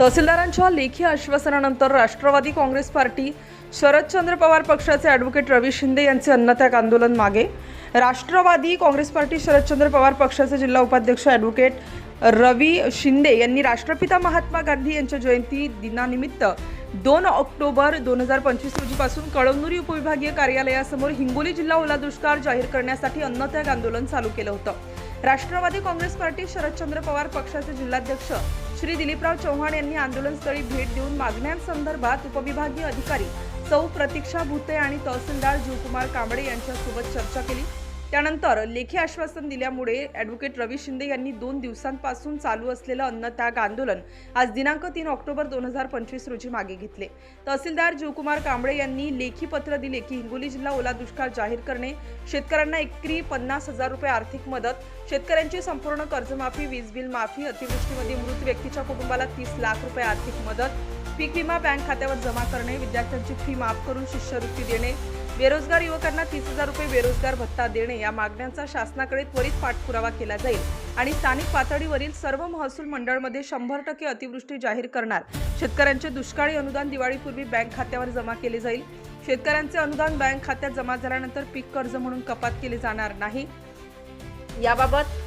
तहसीलदारांच्या लेखी आश्वासनानंतर राष्ट्रवादी काँग्रेस पार्टी शरदचंद्र पवार पक्षाचे ॲडव्होकेट रवी शिंदे यांचे अन्नत्याग आंदोलन मागे. राष्ट्रवादी काँग्रेस पार्टी शरदचंद्र पवार पक्षाचे जिल्हा उपाध्यक्ष ॲडव्होकेट रवी शिंदे यांनी राष्ट्रपिता महात्मा गांधी यांच्या जयंती दिनानिमित्त दोन ऑक्टोबर दोन हजार पंचवीस रोजीपासून कळमनुरी उपविभागीय कार्यालयासमोर हिंगोली जिल्हा ओला दुष्काळ जाहीर करण्यासाठी अन्नत्याग आंदोलन चालू केलं होतं. राष्ट्रवादी काँग्रेस पार्टी शरदचंद्र पवार पक्षाचे जिल्हाध्यक्ष श्री दिलीपराव चव्हाण यांनी आंदोलनस्थळी भेट देऊन मागण्यांसंदर्भात उपविभागीय अधिकारी सौ प्रतीक्षा भुते आणि तहसीलदार जीवकुमार कांबळे यांच्यासोबत चर्चा केली. त्यानंतर लेखी आश्वासन दिल्यामुळे ॲडव्होकेट रवी शिंदे यांनी दोन दिवसांपासून चालू असलेलं अन्नत्याग आंदोलन आज दिनांक तीन ऑक्टोबर दोन हजार पंचवीस रोजी मागे घेतले. तहसीलदार जीवकुमार कांबळे यांनी लेखी पत्र दिले की हिंगोली जिल्हा ओला दुष्काळ जाहीर करणे शेतकऱ्यांना एकरी पन्नास हजार रुपये आर्थिक मदत शेतकऱ्यांची संपूर्ण कर्जमाफी वीज बिल माफी अतिवृष्टीमध्ये मृत व्यक्तीच्या कुटुंबाला तीस लाख रुपये आर्थिक मदत पीक विमा बँक खात्यावर जमा करणे विद्यार्थ्यांची फी माफ करून शिष्यवृत्ती देणे बेरोजगार युवकांना तीस हजार रुपये बेरोजगार भत्ता देणे या मागण्यांचा शासनाकडे त्वरित पाठपुरावा केला जाईल आणि स्थानिक पातळीवरील सर्व महसूल मंडळमध्ये शंभर टक्के अतिवृष्टी जाहीर करणार. शेतकऱ्यांचे दुष्काळी अनुदान दिवाळीपूर्वी बँक खात्यावर जमा केले जाईल. शेतकऱ्यांचे अनुदान बँक खात्यात जमा झाल्यानंतर पीक कर्ज म्हणून कपात केले जाणार नाही. याबाबत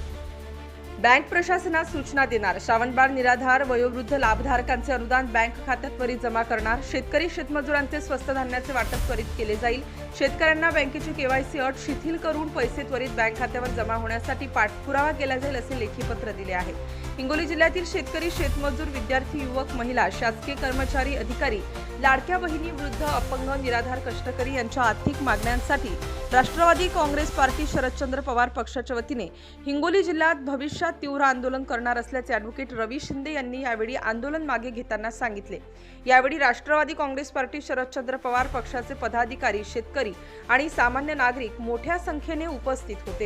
बँक प्रशासनास सूचना देणार. श्रावणबाळ निराधार वयोवृद्ध लाभधारकांचे अनुदान बँक खात्यात त्वरित जमा करणार. शेतकरी शेतमजुरांचे स्वस्त धान्याचे वाटप त्वरित केले जाईल. शेतकऱ्यांना बँकेची केवायसी अट शिथिल करून पैसे त्वरित बँक खात्यावर जमा होण्यासाठी पाठपुरावा केला जाईल असे लेखी पत्र दिले आहे. हिंगोली जिल्ह्यातील शेतकरी शेतमजूर विद्यार्थी युवक महिला शासकीय कर्मचारी अधिकारी लाडक्या बहिणी वृद्ध अपंग निराधार कष्टकरी यांच्या आर्थिक मागण्यांसाठी राष्ट्रवादी काँग्रेस पार्टी शरदचंद्र पवार पक्षाच्या वतीने हिंगोली जिल्ह्यात भविष्यात तीव्र आंदोलन करणार असल्याचे ॲडव्होकेट रवी शिंदे यांनी यावेळी आंदोलन मागे घेताना सांगितले. यावेळी राष्ट्रवादी काँग्रेस पार्टी शरदचंद्र पवार पक्षाचे पदाधिकारी शेतकरी आणि सामान्य नागरिक मोठ्या संख्येने उपस्थित होते.